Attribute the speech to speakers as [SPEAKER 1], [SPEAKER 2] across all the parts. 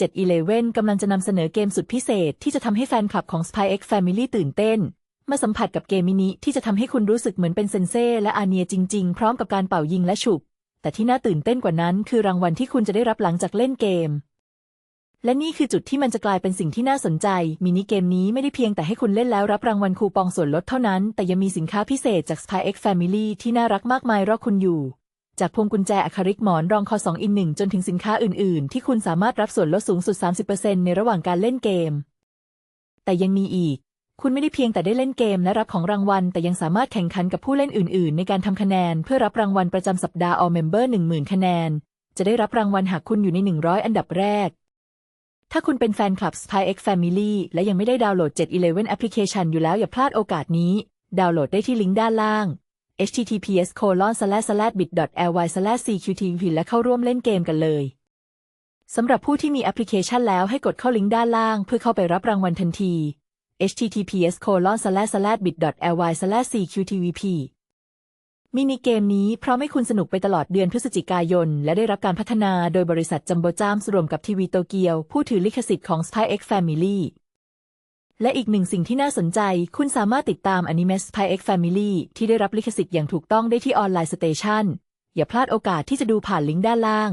[SPEAKER 1] 7-Eleven กำลังจะนำเสนอเกมสุดพิเศษที่จะทำให้แฟนคลับของ Spy X Family ตื่นเต้น มาสัมผัสกับเกมมินิที่จะทำให้คุณรู้สึกเหมือนเป็นเซนเซ่และอาเนียจริงๆ พร้อมกับการเป่ายิงและฉุบ แต่ที่น่าตื่นเต้นกว่านั้น คือรางวัลที่คุณจะได้รับหลังจากเล่นเกม และนี่คือจุดที่มันจะกลายเป็นสิ่งที่น่าสนใจ มินิเกมนี้ไม่ได้เพียงแต่ให้คุณเล่นแล้วรับรางวัลคูปองส่วนลดเท่านั้น แต่ยังมีสินค้าพิเศษจาก Spy X Family ที่น่ารักมากมายรอคุณอยู่ จากพวงกุญแจอะคริลิกหมอนรองคอ2อิน1จนถึงสินค้าอื่น ๆ ที่คุณสามารถรับส่วนลดสูงสุด 30%ในระหว่างการเล่นเกม แต่ยังมีอีก คุณไม่ได้เพียงแต่ได้เล่นเกมและรับของรางวัล แต่ยังสามารถแข่งขันกับผู้เล่นอื่น ๆ ในการทำคะแนน เพื่อรับรางวัลประจำสัปดาห์ All Member 10,000 คะแนน จะได้รับรางวัลหากคุณอยู่ใน 100 อันดับแรก ถ้าคุณเป็นแฟนคลับ Spy X Family และยังไม่ได้ดาวน์โหลด 7-Eleven Application อยู่แล้วอย่าพลาดโอกาสนี้ ดาวน์โหลดได้ที่ลิงก์ด้านล่าง https bit ly cqtv และเข้าร่วมเล่นเกมกันเลย สำหรับผู้ที่มีแอปพลิเคชันแล้วให้กดเข้าลิงก์ด้านล่าง เพื่อเข้าไปรับรางวัลทันที https bit ly cqtvp มินิเกมนี้พร้อมให้คุณสนุกไปตลอดเดือนพฤศจิกายน และได้รับการพัฒนาโดยบริษัทจัมโบจามรวมกับทีวีโตเกียว ผู้ถือลิขสิทธิ์ของ Spy X Family และอีกหนึ่งสิ่งที่น่าสนใจ คุณสามารถติดตามอนิเมะ Spy X Family ที่ได้รับลิขสิทธิ์อย่างถูกต้องได้ที่ออนไลน์สเตชันอย่าพลาดโอกาสที่จะดูผ่านลิงก์ด้านล่าง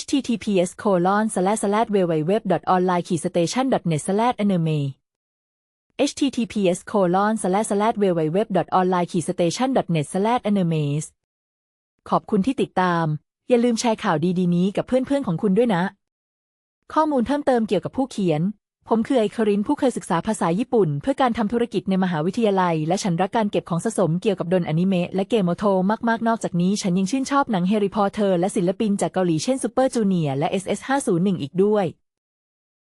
[SPEAKER 1] https www online station net anime https www online station net animes ขอบคุณที่ติดตาม อย่าลืมแชร์ข่าวดีๆนี้กับเพื่อนๆของคุณด้วยนะ ข้อมูลเพิ่มเติมเกี่ยวกับผู้เขียน ผมคือไอคารินผู้เคยศึกษาภาษาญี่ปุ่น เพื่อการทำธุรกิจในมหาวิทยาลัย และฉันรักการเก็บของสะสมเกี่ยวกับดนอนิเมะและเกมโมโทมากๆ นอกจากนี้ฉันยังชื่นชอบหนังแฮร์รี่พอตเตอร์และศิลปินจากเกาหลีเช่นซูเปอร์จูเนียร์และ SS501 อีกด้วย